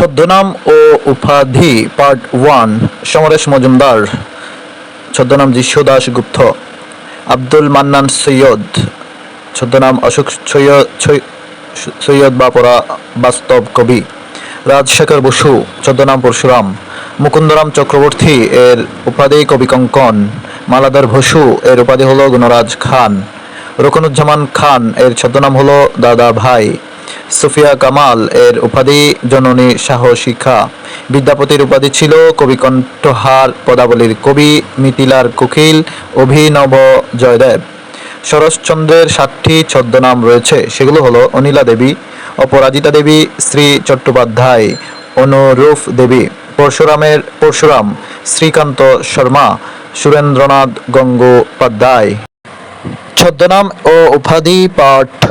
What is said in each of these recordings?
ছদ্মনাম ও উপাধি part one Samaresh Majumdar. ছদ্মনাম যিশু দাস গুপ্ত। আব্দুল মান্নান সৈয়দ। ছদ্মনাম অশোক সৈয়দ বাপরা বাস্তব কবি। রাজশেখর বসু, ছদ্মনাম পরশুরাম। মুকুন্দরাম চক্রবর্তী, এর উপাধি কবি কঙ্কন। মালাদার বসু এর উপাধি হলো গুণরাজ খান। রকনুজ্জামান খান, এর ছদ্মনাম হলো দাদা ভাই। সুফিয়া কামাল এর উপাধি, জননী সাহসিকা বিদ্যাপতির উপাধি ছিল কবি কণ্ঠহার পদাবলীর কবি মিথিলার কুকিল, অভিনব জয়দেব। শরৎচন্দ্রের সাতটি ছদ্মনাম রয়েছে, সেগুলো হলো অনিলা দেবী, অপরাজিতা দেবী, শ্রী চট্টোপাধ্যায়, অনুরূপ দেবী, পরশুরামের পরশুরাম, শ্রীকান্ত শর্মা, সুরেন্দ্রনাথ গঙ্গোপাধ্যায়। ছদ্মনাম ও উপাধি পাঠ্য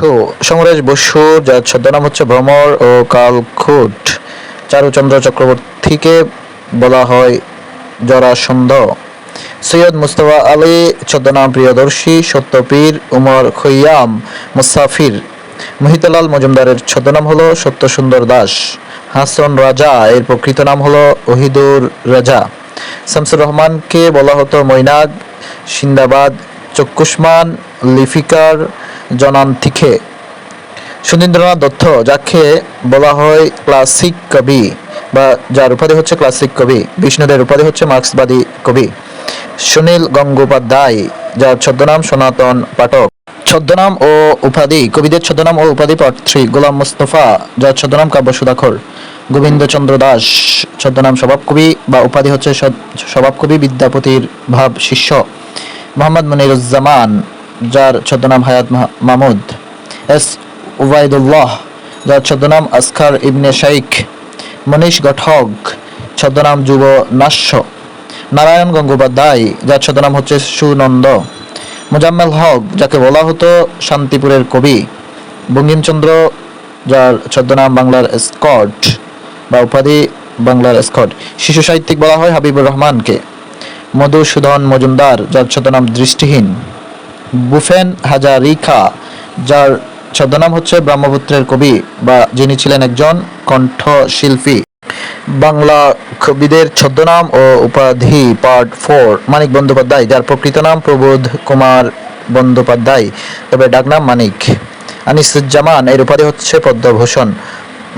সমরেশ বসু, যার ছদ্মনাম হচ্ছে ভ্রমর ও কালখুট চারুচন্দ্র চক্রবর্তীকে বলা হয় জরাসন্ধ। সৈয়দ মুস্তফা আলী, ছদ্মনাম প্রিয়দর্শী, সত্যপীর উমর খৈয়াম, মুসাফির। মহিতলাল মজুমদারের ছদ্মনাম হলো সত্যসুন্দর দাস। হাসন রাজা, এর প্রকৃত নাম হলো ওহিদুর রাজা। শামসুর রহমানকে বলা হতো মৈনাক, সিন্দাবাদ, চক্ষুষ্মান লিফিকার জনান্তিখে সুনীন্দ্রনাথ দত্ত, যাকে বলা হয় ক্লাসিক কবি বা যার উপাধি হচ্ছে ক্লাসিক কবি, বিষ্ণুদের উপাধি হচ্ছে মার্ক্সবাদী কবি। সুনীল গঙ্গোপাধ্যায়, যার ছদ্মনাম সনাতন পাঠক। ছদ্মনাম ও উপাধি, কবিদের ছদ্মনাম ও উপাধি পাঠ থ্রি গোলাম মুস্তফা, যার ছদ্মনাম কাব্য সুধাকর গোবিন্দচন্দ্র দাস, ছদ্মনাম স্বভাব কবি বা উপাধি হচ্ছে স্বভাব কবি বিদ্যাপতির ভাব শিষ্য। মোহাম্মদ মনিরুজ্জামান যার ছদ্মনাম হায়াত মাহ- মাহমুদ এস উবাইদুল্লাহ যার ছদ্মনাম আসকার ইবনে শাইখ। মনীষ গঠক, ছদ্মনাম যুব নাস্য। নারায়ণ গঙ্গোপাধ্যায়, যার ছদ্মনাম হচ্ছে সুনন্দ। মোজাম্মেল হক, যাকে বলা হতো শান্তিপুরের কবি। বঙ্কিমচন্দ্র যার ছদ্মনাম বাংলার স্কট বা উপাধি বাংলার স্কট শিশু সাহিত্যিক বলা হয় হাবিবুর রহমানকে। মধুসূদন মজুমদার, যার ছদ্মনাম দৃষ্টিহীন। বুফেন হাজারিকা যার ছদ্মনাম হচ্ছে ব্রহ্মপুত্রের কবি বা যিনি ছিলেন একজন কণ্ঠশিল্পী। বাংলা কবিদের ছদ্মনাম ও উপাধি পার্ট ফোর মানিক বন্দ্যোপাধ্যায়, যার প্রকৃত নাম প্রবোধ কুমার বন্দ্যোপাধ্যায়, তবে ডাকনাম মানিক। আনিসুজ্জামান, এর উপাধি হচ্ছে পদ্মভূষণ।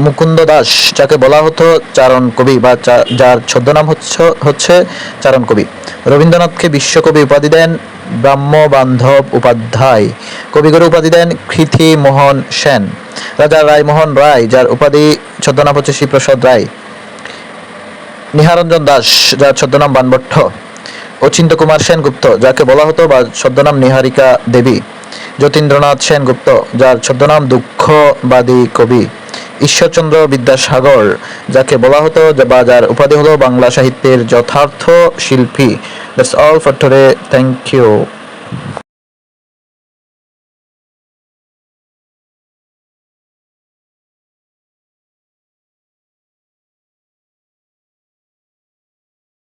মুকুন্দ দাস, যাকে বলা হতো চারণ কবি বা যার ছদ্মনাম হচ্ছে হচ্ছে চারণ কবি। রবীন্দ্রনাথকে বিশ্বকবি উপাধি দেন ব্রাহ্ম বান্ধব উপাধ্যায়। কবিগুরু উপাধি দেন কৃথি মোহন সেন। রাজা রায়মোহন রায়, যার উপাধি ছদ্মনাম হচ্ছে শ্রীপ্রসাদ রায়। নিহারঞ্জন দাস, যার ছদ্মনাম বানভট্ট। অচিন্ত কুমার সেনগুপ্ত, যাকে বলা হতো বা ছদ্মনাম নিহারিকা দেবী। যতীন্দ্রনাথ সেনগুপ্ত, যার ছদ্মনাম দুঃখবাদী কবি। ঈশ্বরচন্দ্র বিদ্যাসাগর, যাকে বলা হতো বা যার উপাধি হলো বাংলা সাহিত্যের যথার্থ শিল্পী। That's all for today. Thank you.